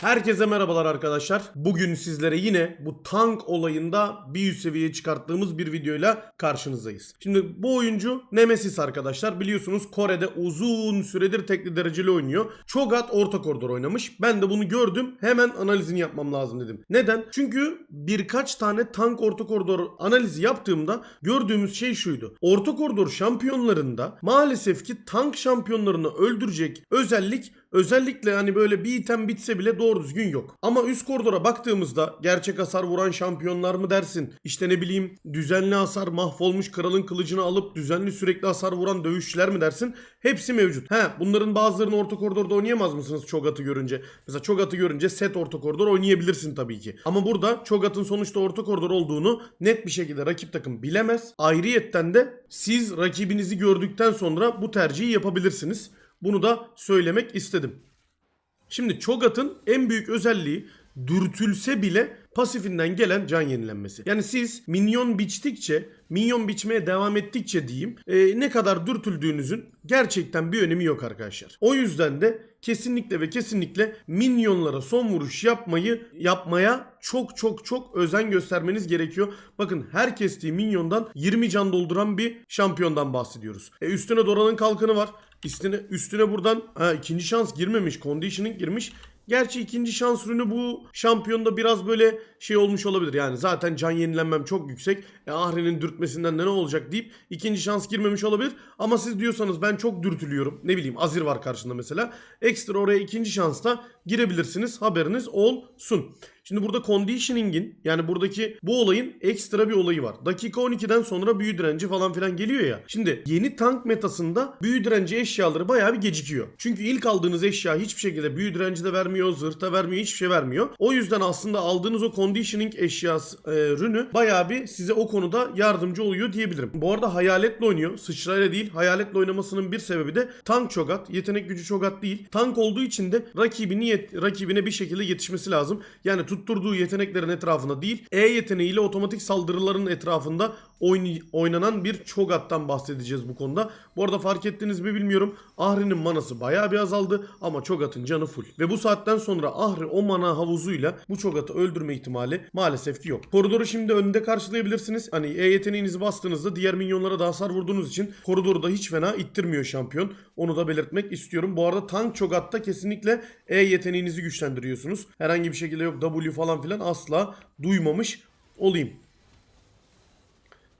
Herkese merhabalar arkadaşlar. Bugün sizlere yine bu tank olayında bir üst seviyeye çıkarttığımız bir videoyla karşınızdayız. Şimdi bu oyuncu Nemesis arkadaşlar. Biliyorsunuz Kore'de uzun süredir tekli dereceli oynuyor. Cho'Gath orta koridor oynamış. Ben de bunu gördüm. Hemen analizini yapmam lazım dedim. Neden? Çünkü birkaç tane tank orta koridor analizi yaptığımda gördüğümüz şey şuydu. Orta koridor şampiyonlarında maalesef ki tank şampiyonlarını öldürecek özellik Özellikle hani böyle bir item bitse bile doğru düzgün yok. Ama üst koridora baktığımızda gerçek hasar vuran şampiyonlar mı dersin? İşte ne bileyim düzenli hasar mahvolmuş kralın kılıcını alıp düzenli sürekli hasar vuran dövüşçüler mi dersin? Hepsi mevcut. He bunların bazılarını orta koridorda oynayamaz mısınız Cho'Gath'ı görünce? Mesela Cho'Gath'ı görünce set orta koridor oynayabilirsin tabii ki. Ama burada Cho'Gath'ın sonuçta orta koridor olduğunu net bir şekilde rakip takım bilemez. Ayrıyetten de siz rakibinizi gördükten sonra bu tercihi yapabilirsiniz. Bunu da söylemek istedim. Şimdi Cho'Gath'ın en büyük özelliği dürtülse bile pasifinden gelen can yenilenmesi. Yani siz minyon biçtikçe, minyon biçmeye devam ettikçe diyeyim e, ne kadar dürtüldüğünüzün gerçekten bir önemi yok arkadaşlar. O yüzden de kesinlikle ve kesinlikle minyonlara son vuruş yapmayı yapmaya çok çok çok özen göstermeniz gerekiyor. Bakın her kestiği minyondan 20 can dolduran bir şampiyondan bahsediyoruz. E, üstüne Dora'nın kalkanı var. Üstüne, üstüne buradan ha, ikinci şans girmemiş. Conditioning girmiş. Gerçi ikinci şans ürünü bu şampiyonda biraz böyle şey olmuş olabilir. Yani zaten can yenilenmem çok yüksek. E, Ahri'nin dürtmesinden de ne olacak deyip ikinci şans girmemiş olabilir. Ama siz diyorsanız ben çok dürtülüyorum. Ne bileyim Azir var karşında mesela. Ekstra oraya ikinci şansta girebilirsiniz. Haberiniz olsun. Şimdi burada conditioning'in yani buradaki bu olayın ekstra bir olayı var. Dakika 12'den sonra büyü direnci falan filan geliyor ya. Şimdi yeni tank metasında büyü direnci eşyaları bayağı bir gecikiyor. Çünkü ilk aldığınız eşya hiçbir şekilde büyü direnci de vermiyor, zırhta vermiyor, hiçbir şey vermiyor. O yüzden aslında aldığınız o conditioning eşyası e, ürünü bayağı bir size o konuda yardımcı oluyor diyebilirim. Bu arada hayaletle oynuyor. Sıçrayla değil. Hayaletle oynamasının bir sebebi de tank çogat. Yetenek gücü çogat değil. Tank olduğu için de rakibini yet- rakibine bir şekilde yetişmesi lazım. Yani tutturduğu yeteneklerin etrafında değil, E yeteneğiyle otomatik saldırıların etrafında oynanan bir çogattan bahsedeceğiz bu konuda. Bu arada fark ettiniz mi bilmiyorum. Ahri'nin manası bayağı bir azaldı ama çogatın canı full. Ve bu saatten sonra Ahri o mana havuzuyla bu çogatı öldürme ihtimali maalesef ki yok. Koridoru şimdi önünde karşılayabilirsiniz. Hani E yeteneğinizi bastığınızda diğer minyonlara da hasar vurduğunuz için koridoru da hiç fena ittirmiyor şampiyon. Onu da belirtmek istiyorum. Bu arada tank çogatta kesinlikle E yeteneğinizi güçlendiriyorsunuz. Herhangi bir şekilde yok W falan filan asla duymamış olayım.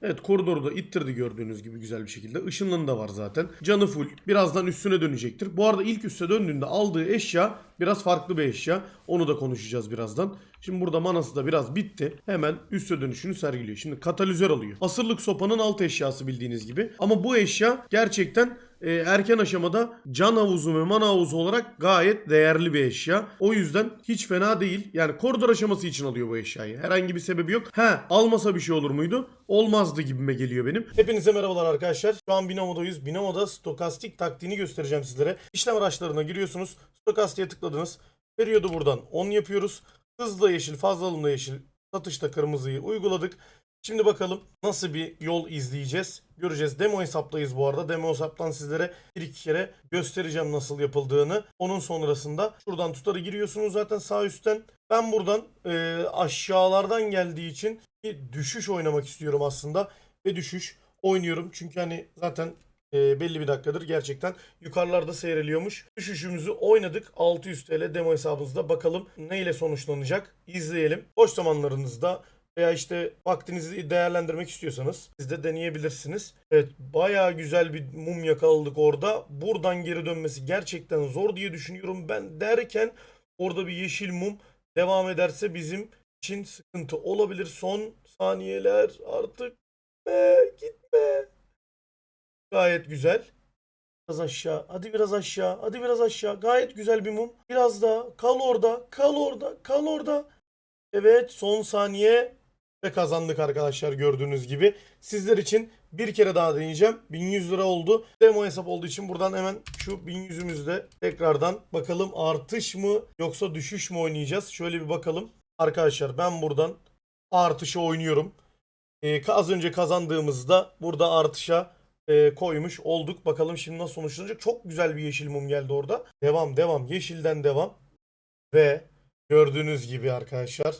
Evet koridoru da ittirdi gördüğünüz gibi güzel bir şekilde. Işınlığın da var zaten. Canı full. Birazdan üstüne dönecektir. Bu arada ilk üste döndüğünde aldığı eşya biraz farklı bir eşya. Onu da konuşacağız birazdan. Şimdi burada manası da biraz bitti. Hemen üste dönüşünü sergiliyor. Şimdi katalizör alıyor. Asırlık sopanın alt eşyası bildiğiniz gibi. Ama bu eşya gerçekten e, erken aşamada can havuzu ve mana havuzu olarak gayet değerli bir eşya. O yüzden hiç fena değil. Yani koridor aşaması için alıyor bu eşyayı. Herhangi bir sebebi yok. He almasa bir şey olur muydu? Olmazdı gibime geliyor benim. Hepinize merhabalar arkadaşlar. Şu an Binamo'dayız. Binamo'da stokastik taktiğini göstereceğim sizlere. İşlem araçlarına giriyorsunuz. Stokastiğe tıkladınız. Periyodu buradan 10 yapıyoruz. Hızla yeşil, fazla alımda yeşil, satışta kırmızıyı uyguladık. Şimdi bakalım nasıl bir yol izleyeceğiz. Göreceğiz. Demo hesaptayız bu arada. Demo hesaptan sizlere bir iki kere göstereceğim nasıl yapıldığını. Onun sonrasında şuradan tutarı giriyorsunuz zaten sağ üstten. Ben buradan e, aşağılardan geldiği için bir düşüş oynamak istiyorum aslında. Ve düşüş oynuyorum. Çünkü hani zaten e, belli bir dakikadır gerçekten yukarılarda seyreliyormuş. Düşüşümüzü oynadık. 600 TL demo hesabımızda. Bakalım neyle sonuçlanacak. İzleyelim. Boş zamanlarınızda veya işte vaktinizi değerlendirmek istiyorsanız siz de deneyebilirsiniz. Evet bayağı güzel bir mum yakaladık orada. Buradan geri dönmesi gerçekten zor diye düşünüyorum ben derken orada bir yeşil mum devam ederse bizim için sıkıntı olabilir. Son saniyeler artık gitme gitme. Gayet güzel. Biraz aşağı. Hadi biraz aşağı. Hadi biraz aşağı. Gayet güzel bir mum. Biraz daha. Kal orada. Kal orada. Kal orada. Evet son saniye ve kazandık arkadaşlar gördüğünüz gibi. Sizler için bir kere daha deneyeceğim. 1100 lira oldu. Demo hesap olduğu için buradan hemen şu 1100'ümüzde tekrardan bakalım artış mı yoksa düşüş mü oynayacağız. Şöyle bir bakalım. Arkadaşlar ben buradan artışı oynuyorum. Ee, az önce kazandığımızda burada artışa e, koymuş olduk. Bakalım şimdi nasıl sonuçlanacak. Çok güzel bir yeşil mum geldi orada. Devam devam. Yeşilden devam. Ve Gördüğünüz gibi arkadaşlar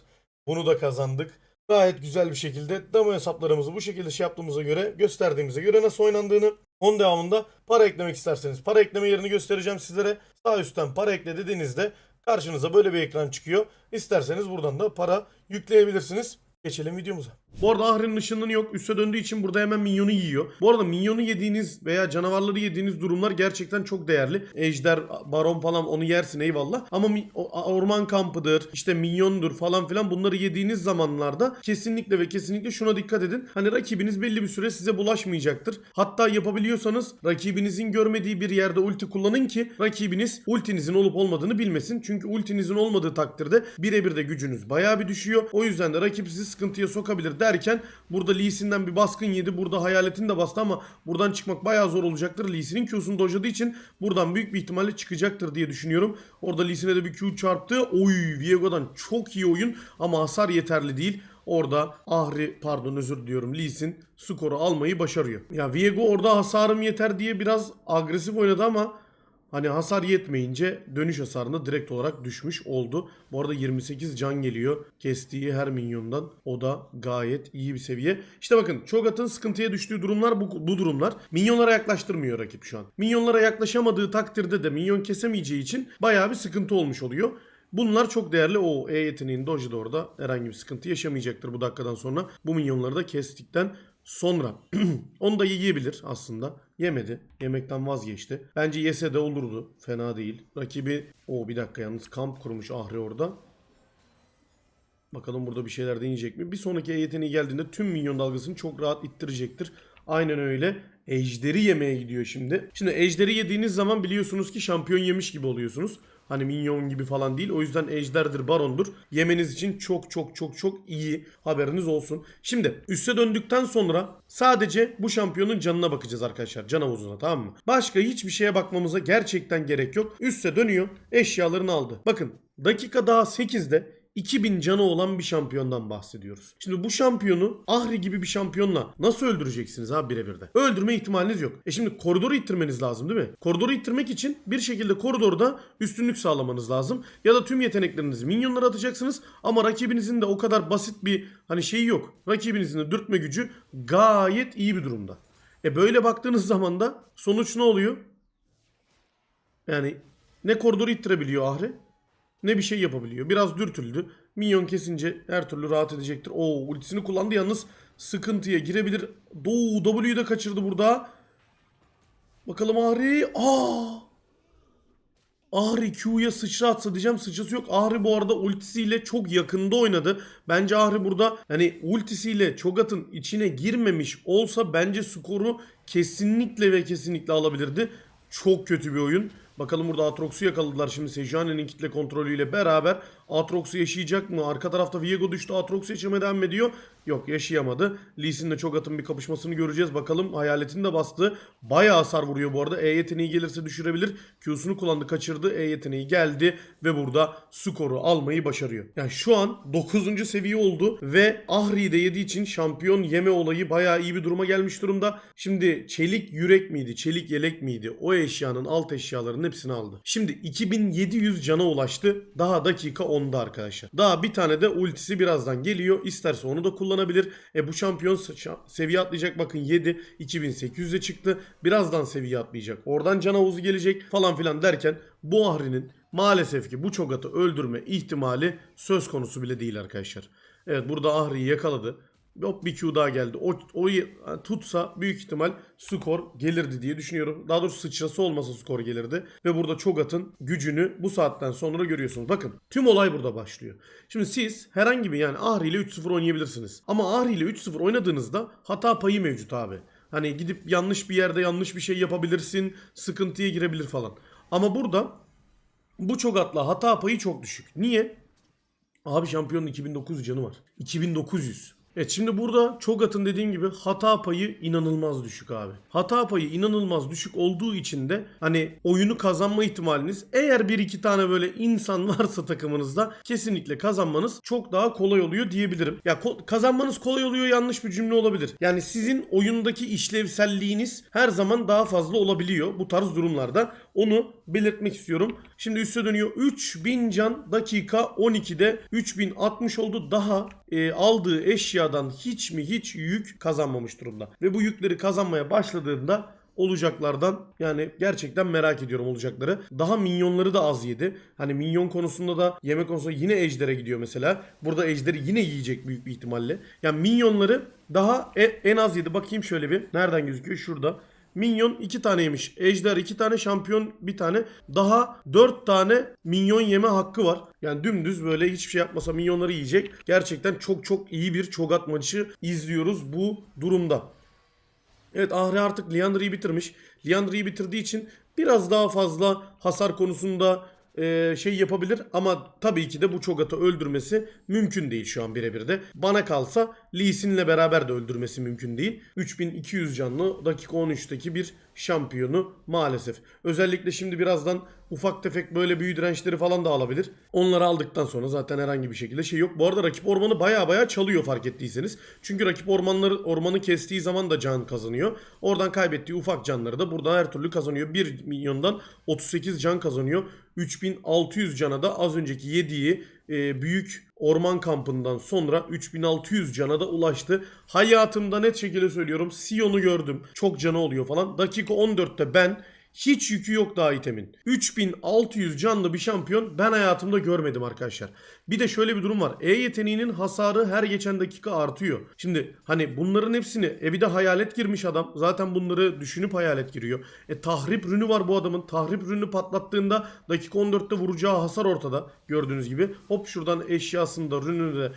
bunu da kazandık. Gayet güzel bir şekilde demo hesaplarımızı bu şekilde şey yaptığımıza göre gösterdiğimize göre nasıl oynandığını onun devamında para eklemek isterseniz para ekleme yerini göstereceğim sizlere. Sağ üstten para ekle dediğinizde karşınıza böyle bir ekran çıkıyor. İsterseniz buradan da para yükleyebilirsiniz. Geçelim videomuza. Bu arada Ahri'nin ışınlığı yok. Üste döndüğü için burada hemen minyonu yiyor. Bu arada minyonu yediğiniz veya canavarları yediğiniz durumlar gerçekten çok değerli. Ejder, baron falan onu yersin eyvallah. Ama orman kampıdır, işte minyondur falan filan bunları yediğiniz zamanlarda kesinlikle ve kesinlikle şuna dikkat edin. Hani rakibiniz belli bir süre size bulaşmayacaktır. Hatta yapabiliyorsanız rakibinizin görmediği bir yerde ulti kullanın ki rakibiniz ultinizin olup olmadığını bilmesin. Çünkü ultinizin olmadığı takdirde birebir de gücünüz bayağı bir düşüyor. O yüzden de rakip sizi sıkıntıya sokabilir derken burada Lee Sin'den bir baskın yedi. Burada hayaletin de bastı ama buradan çıkmak bayağı zor olacaktır. Lee Sin'in Q'sunu dojladığı için buradan büyük bir ihtimalle çıkacaktır diye düşünüyorum. Orada Lee Sin'e de bir Q çarptı. Oy Viego'dan çok iyi oyun ama hasar yeterli değil. Orada Ahri pardon özür diliyorum Lee Sin skoru almayı başarıyor. Ya Viego orada hasarım yeter diye biraz agresif oynadı ama Hani hasar yetmeyince dönüş hasarında direkt olarak düşmüş oldu. Bu arada 28 can geliyor kestiği her minyondan. O da gayet iyi bir seviye. İşte bakın Cho'Gath'ın sıkıntıya düştüğü durumlar bu, bu durumlar. Minyonlara yaklaştırmıyor rakip şu an. Minyonlara yaklaşamadığı takdirde de minyon kesemeyeceği için bayağı bir sıkıntı olmuş oluyor. Bunlar çok değerli. O E yeteneğinin Doji orada herhangi bir sıkıntı yaşamayacaktır bu dakikadan sonra. Bu minyonları da kestikten sonra. Onu da yiyebilir aslında. Yemedi. Yemekten vazgeçti. Bence yese de olurdu. Fena değil. Rakibi o bir dakika yalnız kamp kurmuş Ahri orada. Bakalım burada bir şeyler deneyecek mi? Bir sonraki E yeteneği geldiğinde tüm minyon dalgasını çok rahat ittirecektir. Aynen öyle. Ejderi yemeye gidiyor şimdi. Şimdi ejderi yediğiniz zaman biliyorsunuz ki şampiyon yemiş gibi oluyorsunuz. Hani minyon gibi falan değil. O yüzden ejderdir, barondur. Yemeniz için çok çok çok çok iyi haberiniz olsun. Şimdi üste döndükten sonra sadece bu şampiyonun canına bakacağız arkadaşlar. Can havuzuna tamam mı? Başka hiçbir şeye bakmamıza gerçekten gerek yok. Üste dönüyor. Eşyalarını aldı. Bakın dakika daha 8'de 2000 canı olan bir şampiyondan bahsediyoruz. Şimdi bu şampiyonu Ahri gibi bir şampiyonla nasıl öldüreceksiniz abi birebir de? Öldürme ihtimaliniz yok. E şimdi koridoru ittirmeniz lazım değil mi? Koridoru ittirmek için bir şekilde koridorda üstünlük sağlamanız lazım. Ya da tüm yeteneklerinizi minyonlara atacaksınız ama rakibinizin de o kadar basit bir hani şeyi yok. Rakibinizin de dürtme gücü gayet iyi bir durumda. E böyle baktığınız zaman da sonuç ne oluyor? Yani ne koridoru ittirebiliyor Ahri ne bir şey yapabiliyor. Biraz dürtüldü. Minyon kesince her türlü rahat edecektir. Oo ultisini kullandı yalnız sıkıntıya girebilir. Doğu W'yu da kaçırdı burada. Bakalım Ahri. Aa! Ahri Q'ya sıçra atsa diyeceğim sıçrası yok. Ahri bu arada ultisiyle çok yakında oynadı. Bence Ahri burada hani ultisiyle Cho'Gath'ın içine girmemiş olsa bence skoru kesinlikle ve kesinlikle alabilirdi. Çok kötü bir oyun. Bakalım burada Aatrox'u yakaladılar şimdi Sejuani'nin kitle kontrolüyle beraber. Aatrox'u yaşayacak mı? Arka tarafta Viego düştü. Aatrox yaşamaya devam ediyor. Yok yaşayamadı. Lee Sin'le Cho'Gath'ın bir kapışmasını göreceğiz. Bakalım hayaletini de bastı. Bayağı hasar vuruyor bu arada. E yeteneği gelirse düşürebilir. Q'sunu kullandı kaçırdı. E yeteneği geldi ve burada skoru almayı başarıyor. Yani şu an 9. seviye oldu ve Ahri'yi de yediği için şampiyon yeme olayı bayağı iyi bir duruma gelmiş durumda. Şimdi çelik yürek miydi? Çelik yelek miydi? O eşyanın alt eşyalarının hepsini aldı. Şimdi 2700 cana ulaştü. Daha dakika 10'da arkadaşlar. Daha bir tane de ultisi birazdan geliyor. İsterse onu da kullanabilir. E bu şampiyon se- seviye atlayacak. Bakın 7 2800'e çıktı. Birazdan seviye atlayacak. Oradan can havuzu gelecek falan filan derken bu Ahri'nin maalesef ki bu Cho'Gath'ı öldürme ihtimali söz konusu bile değil arkadaşlar. Evet burada Ahri'yi yakaladı. Hop bir Q daha geldi. O, o tutsa büyük ihtimal skor gelirdi diye düşünüyorum. Daha doğrusu sıçrası olmasa skor gelirdi. Ve burada Cho'Gath'ın gücünü bu saatten sonra görüyorsunuz. Bakın tüm olay burada başlıyor. Şimdi siz herhangi bir yani Ahri ile 3-0 oynayabilirsiniz. Ama Ahri ile 3-0 oynadığınızda hata payı mevcut abi. Hani gidip yanlış bir yerde yanlış bir şey yapabilirsin. Sıkıntıya girebilir falan. Ama burada bu Cho'Gath'la hata payı çok düşük. Niye? Abi şampiyonun 2900 canı var. 2900. Evet şimdi burada Çogat'ın dediğim gibi hata payı inanılmaz düşük abi. Hata payı inanılmaz düşük olduğu için de hani oyunu kazanma ihtimaliniz eğer bir iki tane böyle insan varsa takımınızda kesinlikle kazanmanız çok daha kolay oluyor diyebilirim. Ya ko- kazanmanız kolay oluyor yanlış bir cümle olabilir. Yani sizin oyundaki işlevselliğiniz her zaman daha fazla olabiliyor bu tarz durumlarda. Onu belirtmek istiyorum. Şimdi üste dönüyor. 3000 can dakika 12'de 3060 oldu. Daha e, aldığı eşyadan hiç mi hiç yük kazanmamış durumda. Ve bu yükleri kazanmaya başladığında olacaklardan yani gerçekten merak ediyorum olacakları. Daha minyonları da az yedi. Hani minyon konusunda da yemek konusunda yine ejdere gidiyor mesela. Burada ejderi yine yiyecek büyük bir ihtimalle. Yani minyonları daha e- en az yedi. Bakayım şöyle bir. Nereden gözüküyor? Şurada. Minyon 2 taneymiş. Ejder 2 tane, şampiyon bir tane. Daha 4 tane minyon yeme hakkı var. Yani dümdüz böyle hiçbir şey yapmasa minyonları yiyecek. Gerçekten çok çok iyi bir çogat maçı izliyoruz bu durumda. Evet Ahri artık Liandry'i bitirmiş. Liandry'i bitirdiği için biraz daha fazla hasar konusunda e, şey yapabilir ama tabii ki de bu Çogat'ı öldürmesi mümkün değil şu an birebir de. Bana kalsa Lee Sin'le beraber de öldürmesi mümkün değil. 3200 canlı dakika 13'teki bir şampiyonu maalesef. Özellikle şimdi birazdan ufak tefek böyle büyü dirençleri falan da alabilir. Onları aldıktan sonra zaten herhangi bir şekilde şey yok. Bu arada rakip ormanı baya baya çalıyor fark ettiyseniz. Çünkü rakip ormanları ormanı kestiği zaman da can kazanıyor. Oradan kaybettiği ufak canları da buradan her türlü kazanıyor. 1 milyondan 38 can kazanıyor. 3600 cana da az önceki yediği e, büyük orman kampından sonra 3600 cana da ulaştı. Hayatımda net şekilde söylüyorum Sion'u gördüm. Çok canı oluyor falan. Dakika 14'te ben hiç yükü yok daha itemin. 3600 canlı bir şampiyon ben hayatımda görmedim arkadaşlar. Bir de şöyle bir durum var. E yeteneğinin hasarı her geçen dakika artıyor. Şimdi hani bunların hepsini e bir de hayalet girmiş adam. Zaten bunları düşünüp hayalet giriyor. E tahrip rünü var bu adamın. Tahrip rünü patlattığında dakika 14'te vuracağı hasar ortada. Gördüğünüz gibi. Hop şuradan eşyasını da rününü de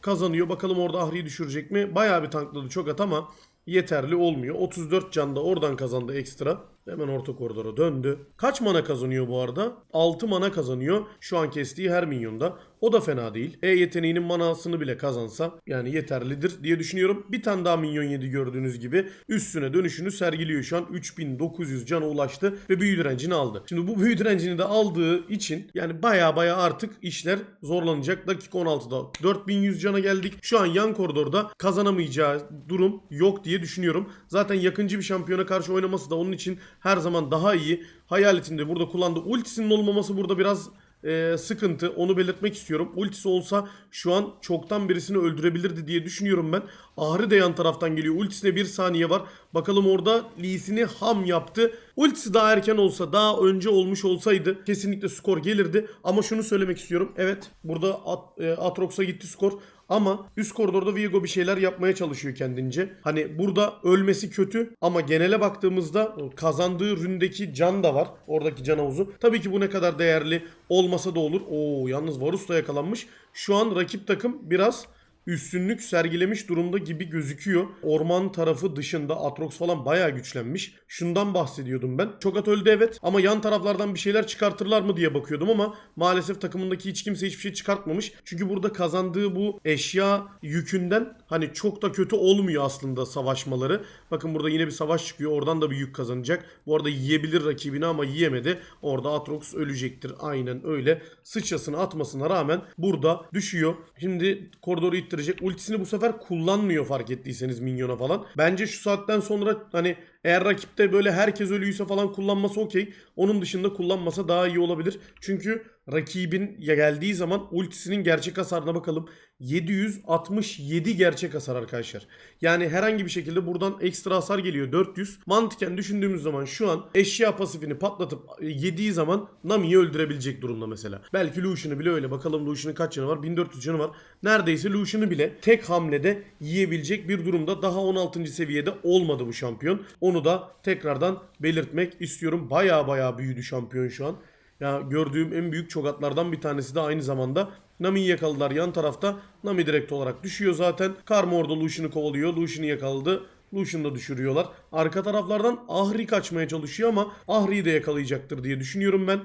kazanıyor. Bakalım orada Ahri'yi düşürecek mi? Bayağı bir tankladı çok at ama yeterli olmuyor. 34 can da oradan kazandı ekstra. Hemen orta koridora döndü. Kaç mana kazanıyor bu arada? 6 mana kazanıyor şu an kestiği her minyonda. O da fena değil. E yeteneğinin manasını bile kazansa yani yeterlidir diye düşünüyorum. Bir tane daha minyon yedi gördüğünüz gibi. Üstüne dönüşünü sergiliyor şu an. 3900 cana ulaştı ve büyü direncini aldı. Şimdi bu büyü direncini de aldığı için yani baya baya artık işler zorlanacak. Dakika 16'da 4100 cana geldik. Şu an yan koridorda kazanamayacağı durum yok diye düşünüyorum. Zaten yakıncı bir şampiyona karşı oynaması da onun için her zaman daha iyi. Hayaletin de burada kullandığı ultisinin olmaması burada biraz e, sıkıntı. Onu belirtmek istiyorum. Ultisi olsa şu an çoktan birisini öldürebilirdi diye düşünüyorum ben. Ahri de yan taraftan geliyor. Ultisine bir saniye var. Bakalım orada Lee'sini ham yaptı. Ultisi daha erken olsa, daha önce olmuş olsaydı kesinlikle skor gelirdi. Ama şunu söylemek istiyorum. Evet burada At, e, Atrox'a gitti skor. Ama üst koridorda Viego bir şeyler yapmaya çalışıyor kendince. Hani burada ölmesi kötü ama genele baktığımızda kazandığı ründeki can da var. Oradaki can havuzu. Tabii ki bu ne kadar değerli olmasa da olur. Oo yalnız Varus da yakalanmış. Şu an rakip takım biraz üstünlük sergilemiş durumda gibi gözüküyor. Orman tarafı dışında Atrox falan bayağı güçlenmiş. Şundan bahsediyordum ben. Çokat öldü evet ama yan taraflardan bir şeyler çıkartırlar mı diye bakıyordum ama maalesef takımındaki hiç kimse hiçbir şey çıkartmamış. Çünkü burada kazandığı bu eşya yükünden hani çok da kötü olmuyor aslında savaşmaları. Bakın burada yine bir savaş çıkıyor. Oradan da bir yük kazanacak. Bu arada yiyebilir rakibini ama yiyemedi. Orada Atrox ölecektir. Aynen öyle. Sıçrasını atmasına rağmen burada düşüyor. Şimdi koridoru ittirecek. Ultisini bu sefer kullanmıyor fark ettiyseniz minyona falan. Bence şu saatten sonra hani eğer rakipte böyle herkes ölüyse falan kullanması okey. Onun dışında kullanmasa daha iyi olabilir. Çünkü rakibin geldiği zaman ultisinin gerçek hasarına bakalım. 767 gerçek hasar arkadaşlar. Yani herhangi bir şekilde buradan ekstra hasar geliyor 400. Mantıken düşündüğümüz zaman şu an eşya pasifini patlatıp e, yediği zaman Nami'yi öldürebilecek durumda mesela. Belki Lucian'ı bile öyle. Bakalım Lucian'ın kaç canı var? 1400 canı var. Neredeyse Lucian'ı bile tek hamlede yiyebilecek bir durumda. Daha 16. seviyede olmadı bu şampiyon. Onu da tekrardan belirtmek istiyorum. Baya baya büyüdü şampiyon şu an. Ya gördüğüm en büyük çokatlardan bir tanesi de aynı zamanda Nami'yi yakaladılar yan tarafta. Nami direkt olarak düşüyor zaten. Karma orada Lucian'ı kovalıyor. Lucian'ı yakaladı. Lucian'ı da düşürüyorlar. Arka taraflardan Ahri kaçmaya çalışıyor ama Ahri'yi de yakalayacaktır diye düşünüyorum ben.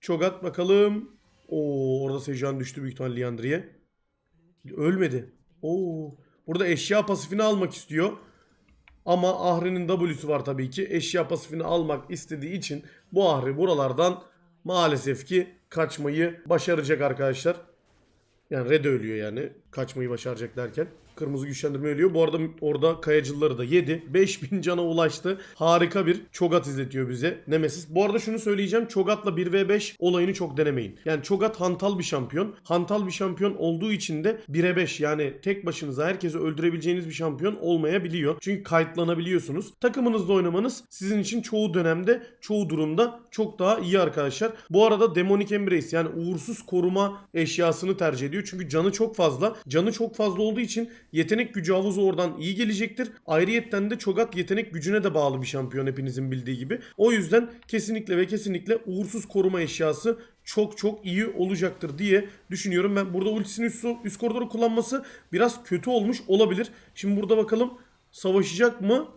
Çogat bakalım. Oo orada Sejan düştü büyük ihtimalle Liandry'e. Ölmedi. Oo. Burada eşya pasifini almak istiyor. Ama Ahri'nin W'su var tabii ki. Eşya pasifini almak istediği için bu Ahri buralardan maalesef ki kaçmayı başaracak arkadaşlar. Yani Red ölüyor yani. Kaçmayı başaracak derken. Kırmızı güçlendirme ölüyor. Bu arada orada kayacılları da yedi. 5000 cana ulaştı. Harika bir Çogat izletiyor bize. Nemesis. Bu arada şunu söyleyeceğim. Çogat'la 1v5 olayını çok denemeyin. Yani Çogat hantal bir şampiyon. Hantal bir şampiyon olduğu için de 1'e 5 yani tek başınıza herkesi öldürebileceğiniz bir şampiyon olmayabiliyor. Çünkü kayıtlanabiliyorsunuz. Takımınızda oynamanız sizin için çoğu dönemde, çoğu durumda çok daha iyi arkadaşlar. Bu arada Demonic Embrace yani uğursuz koruma eşyasını tercih ediyor. Çünkü canı çok fazla. Canı çok fazla olduğu için yetenek gücü havuzu oradan iyi gelecektir. Ayrıyetten de Çogat yetenek gücüne de bağlı bir şampiyon hepinizin bildiği gibi. O yüzden kesinlikle ve kesinlikle uğursuz koruma eşyası çok çok iyi olacaktır diye düşünüyorum. Ben burada ultisini üst, üst koridoru kullanması biraz kötü olmuş olabilir. Şimdi burada bakalım savaşacak mı?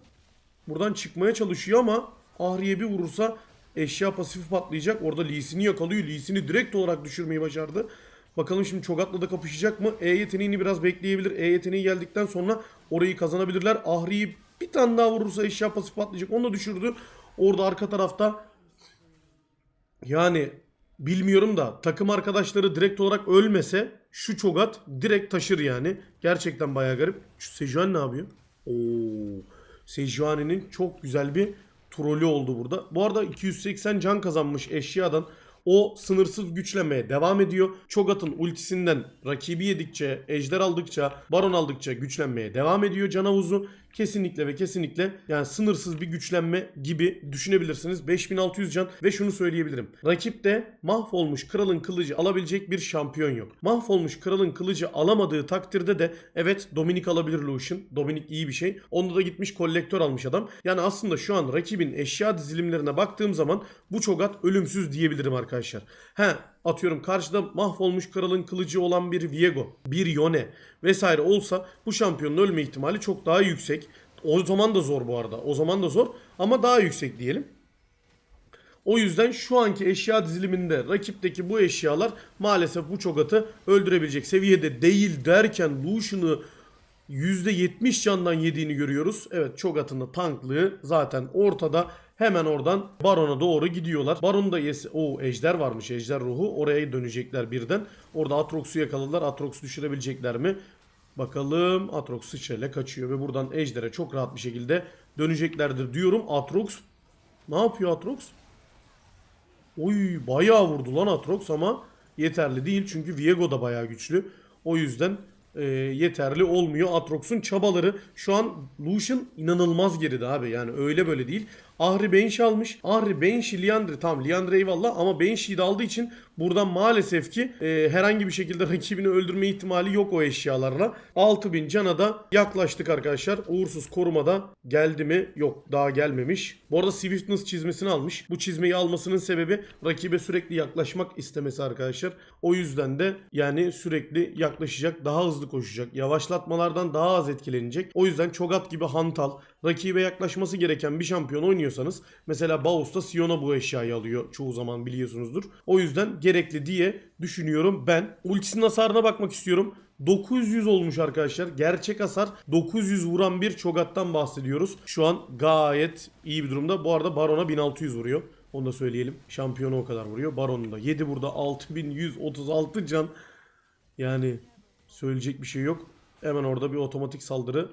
Buradan çıkmaya çalışıyor ama Ahri'ye bir vurursa eşya pasifi patlayacak. Orada Lee'sini yakalıyor. Lee'sini direkt olarak düşürmeyi başardı. Bakalım şimdi Çogat'la da kapışacak mı? E yeteneğini biraz bekleyebilir. E yeteneği geldikten sonra orayı kazanabilirler. Ahri'yi bir tane daha vurursa eşya pasifi patlayacak. Onu da düşürdü. Orada arka tarafta yani bilmiyorum da takım arkadaşları direkt olarak ölmese şu Çogat direkt taşır yani. Gerçekten bayağı garip. Şu Sejuani ne yapıyor? Oo. Sejuani'nin çok güzel bir trolü oldu burada. Bu arada 280 can kazanmış eşyadan. O sınırsız güçlemeye devam ediyor. Çogat'ın ultisinden rakibi yedikçe, ejder aldıkça, baron aldıkça güçlenmeye devam ediyor can. Kesinlikle ve kesinlikle yani sınırsız bir güçlenme gibi düşünebilirsiniz. 5600 can ve şunu söyleyebilirim. Rakipte mahvolmuş kralın kılıcı alabilecek bir şampiyon yok. Mahvolmuş kralın kılıcı alamadığı takdirde de evet Dominik alabilir Lucian. Dominik iyi bir şey. Onda da gitmiş kolektör almış adam. Yani aslında şu an rakibin eşya dizilimlerine baktığım zaman bu çogat ölümsüz diyebilirim arkadaşlar. He atıyorum karşıda mahvolmuş kralın kılıcı olan bir Viego, bir Yone vesaire olsa bu şampiyonun ölme ihtimali çok daha yüksek. O zaman da zor bu arada. O zaman da zor ama daha yüksek diyelim. O yüzden şu anki eşya diziliminde rakipteki bu eşyalar maalesef bu çogatı öldürebilecek seviyede değil derken Lucian'ı %70 candan yediğini görüyoruz. Evet Çogat'ın da tanklığı zaten ortada. Hemen oradan Baron'a doğru gidiyorlar. Baron da yesi... o ejder varmış ejder ruhu. Oraya dönecekler birden. Orada Atrox'u yakaladılar. Atrox'u düşürebilecekler mi? Bakalım Atrox sıçrayla kaçıyor ve buradan ejdere çok rahat bir şekilde döneceklerdir diyorum. Atrox ne yapıyor Atrox? Oy bayağı vurdu lan Atrox ama yeterli değil. Çünkü Viego da bayağı güçlü. O yüzden e, yeterli olmuyor. Atrox'un çabaları şu an Lucian inanılmaz geride abi. Yani öyle böyle değil. Ahri Bench almış. Ahri Bench Liandry tamam Liandry eyvallah ama Bench'i de aldığı için buradan maalesef ki e, herhangi bir şekilde rakibini öldürme ihtimali yok o eşyalarla. 6000 cana da yaklaştık arkadaşlar. Uğursuz korumada geldi mi? Yok daha gelmemiş. Bu arada Swiftness çizmesini almış. Bu çizmeyi almasının sebebi rakibe sürekli yaklaşmak istemesi arkadaşlar. O yüzden de yani sürekli yaklaşacak, daha hızlı koşacak. Yavaşlatmalardan daha az etkilenecek. O yüzden Çogat gibi hantal, rakibe yaklaşması gereken bir şampiyon oynuyorsanız mesela Baus'ta Sion'a bu eşyayı alıyor çoğu zaman biliyorsunuzdur. O yüzden gerekli diye düşünüyorum ben. Ultisinin hasarına bakmak istiyorum. 900 olmuş arkadaşlar. Gerçek hasar 900 vuran bir Çogat'tan bahsediyoruz. Şu an gayet iyi bir durumda. Bu arada Baron'a 1600 vuruyor. Onu da söyleyelim. Şampiyonu o kadar vuruyor. Baron'un da 7 burada 6136 can. Yani söyleyecek bir şey yok. Hemen orada bir otomatik saldırı.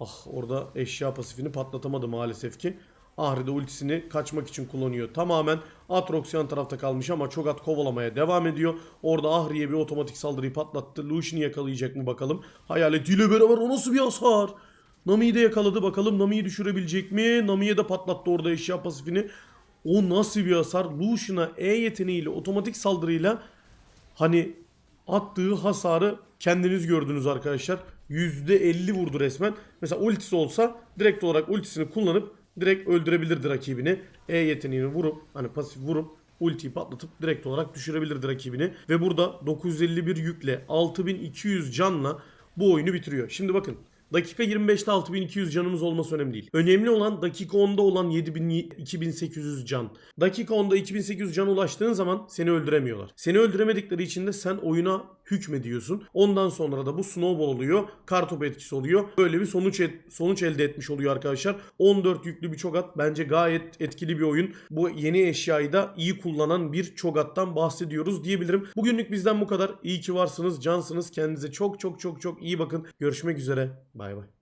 Ah orada eşya pasifini patlatamadı maalesef ki. Ahri de ultisini kaçmak için kullanıyor. Tamamen Atrox yan tarafta kalmış ama Çogat kovalamaya devam ediyor. Orada Ahri'ye bir otomatik saldırıyı patlattı. Lucian'ı yakalayacak mı bakalım. Hayaletiyle beraber o nasıl bir hasar? Nami'yi de yakaladı bakalım Nami'yi düşürebilecek mi? Nami'ye de patlattı orada eşya pasifini. O nasıl bir hasar? Lucian'a E yeteneğiyle otomatik saldırıyla hani attığı hasarı kendiniz gördünüz arkadaşlar. %50 vurdu resmen. Mesela ultisi olsa direkt olarak ultisini kullanıp direkt öldürebilirdi rakibini. E yeteneğini vurup hani pasif vurup ultiyi patlatıp direkt olarak düşürebilirdi rakibini. Ve burada 951 yükle 6200 canla bu oyunu bitiriyor. Şimdi bakın Dakika 25'te 6200 canımız olması önemli değil. Önemli olan dakika 10'da olan 7000 2800 can. Dakika 10'da 2800 can ulaştığın zaman seni öldüremiyorlar. Seni öldüremedikleri için de sen oyuna hükmediyorsun. Ondan sonra da bu snowball oluyor. Kartopu etkisi oluyor. Böyle bir sonuç et- sonuç elde etmiş oluyor arkadaşlar. 14 yüklü bir çogat bence gayet etkili bir oyun. Bu yeni eşyayı da iyi kullanan bir çogattan bahsediyoruz diyebilirim. Bugünlük bizden bu kadar. İyi ki varsınız, cansınız. Kendinize çok çok çok çok iyi bakın. Görüşmek üzere. Bye bye.